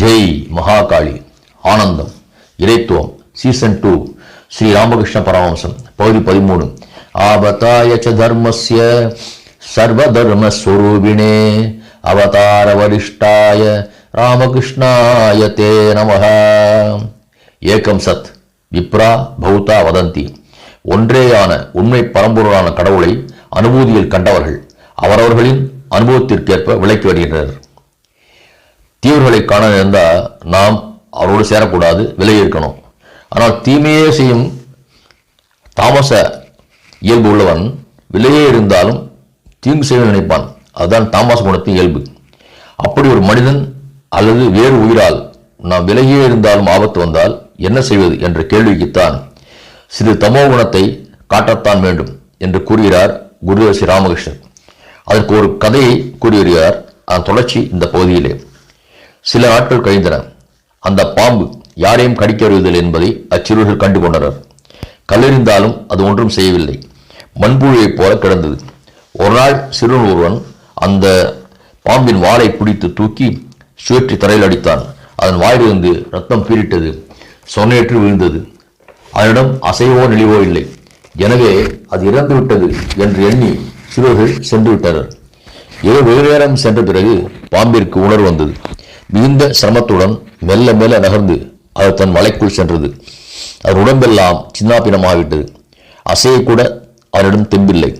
ஜெய் மகாகாளி ஆனந்தம் இறைத்துவம் season two Sri Ramakrishna Paramahamsam பகுதி பதிமூணு. ஆபத்தாய ச தர்மஸ்ய சர்வதர்மஸ்வரூபிணே அவதார வரிஷ்டாய ராமகிருஷ்ணாய தே நம ஏகம் சத் விப்ரா பௌதா வதந்தி. ஒன்றேயான உண்மை பரம்பொருளான கடவுளை அனுபூதியில் கண்டவர்கள் அவரவர்களின் அனுபவத்திற்கேற்ப விளக்கி வருகின்றனர். தீவர்களை காண இருந்தால் நாம் அவரோடு சேரக்கூடாது விலகி இருக்கணும் ஆனால் தீமையே செய்யும் தாமச இயல்பு உள்ளவன் விலையே இருந்தாலும் தீங்கு செய்ய நினைப்பான். அதுதான் தாமச குணத்தின் இயல்பு. அப்படி ஒரு மனிதன் அல்லது வேறு உயிரால் நாம் விலகியே இருந்தாலும் ஆபத்து வந்தால் என்ன செய்வது என்ற கேள்விக்குத்தான் சிறு தமோ குணத்தை காட்டத்தான் வேண்டும் என்று கூறுகிறார் குருதேவ ஸ்ரீ ராமகிருஷ்ணன் அதற்கு ஒரு கதையை கூறியிருக்கிறார். அதன் தொடர்ச்சி இந்த பகுதியிலே. சில நாட்கள் கழிந்தன. அந்த பாம்பு யாரையும் கடிக்க வருவதில்லை என்பதை அச்சிறுவர்கள் கண்டு கொண்டனர் கல்லெறிந்தாலும் அது ஒன்றும் செய்யவில்லை. மண்புழுவைப் போல கிடந்தது. ஒரு நாள் சிறுவன் ஒருவன் அந்த பாம்பின் வாளை பிடித்து தூக்கி சுழற்றி தரையில் அடித்தான். அதன் வாயிலிருந்து ரத்தம் பீரிட்டது சொன்னேற்று விழுந்தது. அதனிடம் அசைவோ நெளிவோ இல்லை. எனவே அது இறந்து விட்டது என்று எண்ணி சிறுவர்கள் சென்று விட்டனர். ஏதோ வெகு நேரம் சென்ற பிறகு பாம்பிற்கு உணர்வு வந்தது. மிகுந்த சிரமத்துடன் மெல்ல மெல்ல நகர்ந்து அது தன் மலைக்குள் சென்றது. அவர் உடம்பெல்லாம் சின்னாபினமாகிவிட்டது அசையக்கூட அவரிடம் தெம்பில்லை.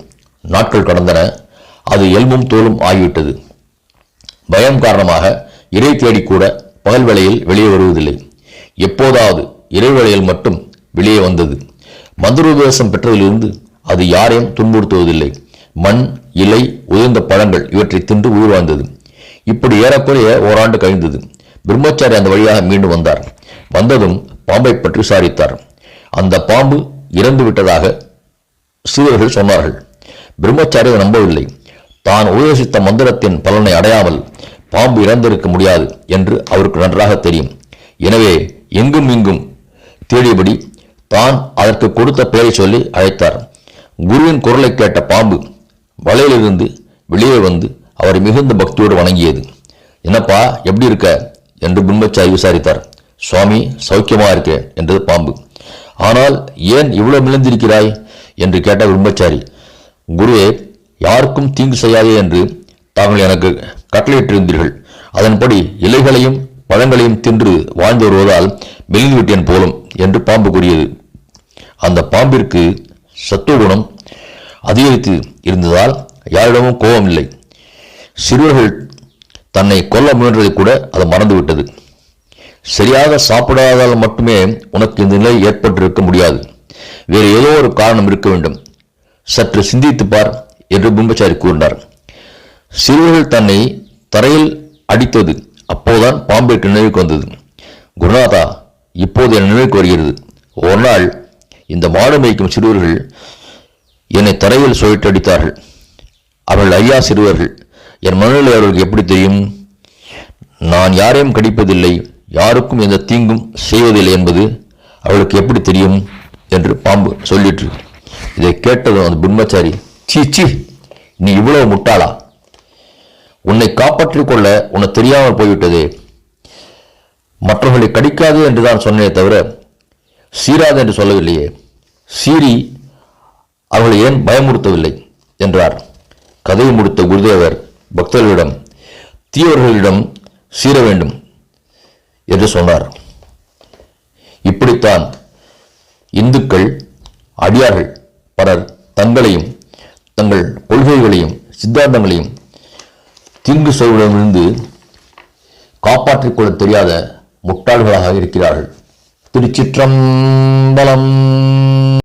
நாட்கள் கடந்தன அது எலும்பும் தோலும் ஆகிவிட்டது. பயம் காரணமாக இறை தேடி கூட பகல் வேளையில் வெளியே வருவதில்லை. எப்போதாவது இறை வேளையில் மட்டும் வெளியே வந்தது. மந்திரோபதேசம் பெற்றதிலிருந்து அது யாரையும் துன்புறுத்துவதில்லை. மண் இலை உதிர்ந்த பழங்கள் இவற்றை தின்று உயிர் வாழ்ந்தது. இப்படி ஏறக்குறைய ஓராண்டு கழிந்தது. பிரம்மச்சாரி அந்த வழியாக மீண்டும் வந்தார். வந்ததும் பாம்பை பற்றி விசாரித்தார். அந்த பாம்பு இறந்து விட்டதாக சீடர்கள் சொன்னார்கள். பிரம்மச்சாரி அதை நம்பவில்லை. தான் உபதேசித்த மந்திரத்தின் பலனை அடையாமல் பாம்பு இறந்திருக்க முடியாது என்று அவருக்கு நன்றாக தெரியும். எனவே எங்கும் இங்கும் தேடியபடி தான் அதற்கு கொடுத்த பெயரை சொல்லி அழைத்தார். குருவின் குரலை கேட்ட பாம்பு வலையிலிருந்து வெளியே வந்து அவரை மிகுந்த பக்தியோடு வணங்கியது. என்னப்பா எப்படி இருக்க? என்று பிரம்மச்சாரி விசாரித்தார். சுவாமி சௌக்கியமாக இருக்கேன் என்றது பாம்பு. ஆனால் ஏன் இவ்வளவு மிளந்திருக்கிறாய் என்று கேட்ட பிரம்மச்சாரி குருவே யாருக்கும் தீங்கு செய்யாதே என்று தாங்கள் எனக்கு கட்டளையிட்டிருந்தீர்கள். அதன்படி இலைகளையும் பழங்களையும் தின்று வாழ்ந்து வருவதால் மெலிந்துவிட்டேன் போலும் என்று பாம்பு கூறியது. அந்த பாம்பிற்கு சத்துவ குணம் அதிகரித்து இருந்ததால் யாரிடமும் கோபம் இல்லை சிறுவர்கள் தன்னை கொல்ல முயன்றதை கூட அது மறந்துவிட்டது. சரியாக சாப்பிடாதால் மட்டுமே உனக்கு இந்த நிலை ஏற்பட்டிருக்க முடியாது. வேறு ஏதோ ஒரு காரணம் இருக்க வேண்டும். சற்று சிந்தித்துப் பார் என்று பிம்பச்சாரி கூறினார். சிறுவர்கள் தன்னை தரையில் அடித்தது. அப்போதுதான் பாம்பிற்கு நினைவுக்கு வந்தது. குருநாதா இப்போது என் நினைவுக்கு வருகிறது. ஒரு நாள் இந்த மாடு மேய்க்கும் சிறுவர்கள் என்னை தரையில் சுழற்றி அடித்தார்கள். அவர்கள் ஐயா சிறுவர்கள் என் மனநிலை அவர்களுக்கு எப்படி தெரியும்? நான் யாரையும் கடிப்பதில்லை யாருக்கும் எந்த தீங்கும் செய்வதில்லை என்பது அவளுக்கு எப்படி தெரியும்? என்று பாம்பு சொல்லிற்று. இதை கேட்டதும் அந்த பிரம்மச்சாரி சீ சீ நீ இவ்வளவு முட்டாளா? உன்னை காப்பாற்றிக் கொள்ள உனக்கு தெரியாமல் போய்விட்டதே. மற்றவர்களை கடிக்காது என்று தான் சொன்னே தவிர சீராது என்று சொல்லவில்லையே. சீறி அவர்களை ஏன் பயமுறுத்தவில்லை? என்றார். கதையை முடித்த குருதேவர் பக்தர்களிடம் தீயவர்களிடம் சீர வேண்டும் என்று சொன்னார். இப்படித்தான் இந்துக்கள் அடியார்கள் பலர் தங்களையும் தங்கள் கொள்கைகளையும் சித்தாந்தங்களையும் தீங்கு செய்வதிலிருந்து காப்பாற்றிக் கொள்ள தெரியாத முட்டாள்களாக இருக்கிறார்கள். திருச்சிற்றம்பலம்.